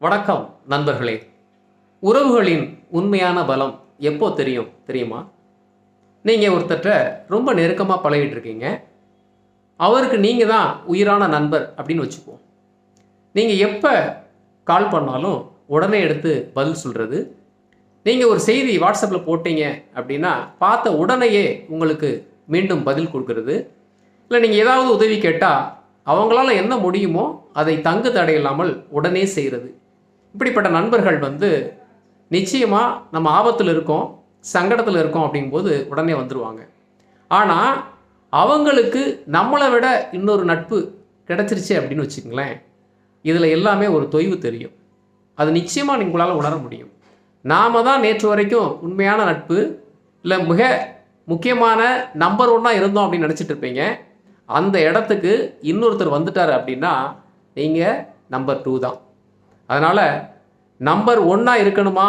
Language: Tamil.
வணக்கம் நண்பர்களே. உறவுகளின் உண்மையான பலம் எப்போ தெரியும் தெரியுமா? நீங்கள் ஒருத்தர்கிட்ட ரொம்ப நெருக்கமாக பழகிட்டு இருக்கீங்க அவருக்கு நீங்கள் தான் உயிரான நண்பர் அப்படின்னு வச்சுப்போம் நீங்கள் எப்போ கால் பண்ணாலும் உடனே எடுத்து பதில் சொல்கிறது நீங்கள் ஒரு செய்தி வாட்ஸ்அப்பில் போட்டீங்க அப்படின்னா பார்த்த உடனேயே உங்களுக்கு மீண்டும் பதில் கொடுக்கறது. இல்லை நீங்கள் ஏதாவது உதவி கேட்டால் அவங்களால என்ன முடியுமோ அதை தங்கு தடையில்லாமல் உடனே செய்கிறது இப்படிப்பட்ட நண்பர்கள் வந்து நிச்சயமாக நம்ம ஆபத்தில் இருக்கோம் சங்கடத்தில் இருக்கோம் அப்படிங்கும்போது உடனே வந்துடுவாங்க ஆனால் அவங்களுக்கு நம்மளை விட இன்னொரு நட்பு கிடச்சிருச்சு அப்படின்னு வச்சுக்கங்களேன். இதில் எல்லாமே ஒரு தொய்வு தெரியும். அது நிச்சயமாக உங்களால் உணர முடியும். நாம தான் நேற்று வரைக்கும் உண்மையான நட்பு இல்லை மிக முக்கியமான நம்பர் ஒன்னாக இருந்தோம் அப்படின்னு நினச்சிட்டு இருப்பீங்க. அந்த இடத்துக்கு இன்னொருத்தர் வந்துட்டார் அப்படின்னா நீங்கள் நம்பர் டூ தான். அதனால் நம்பர் ஒன்னாக இருக்கணுமா?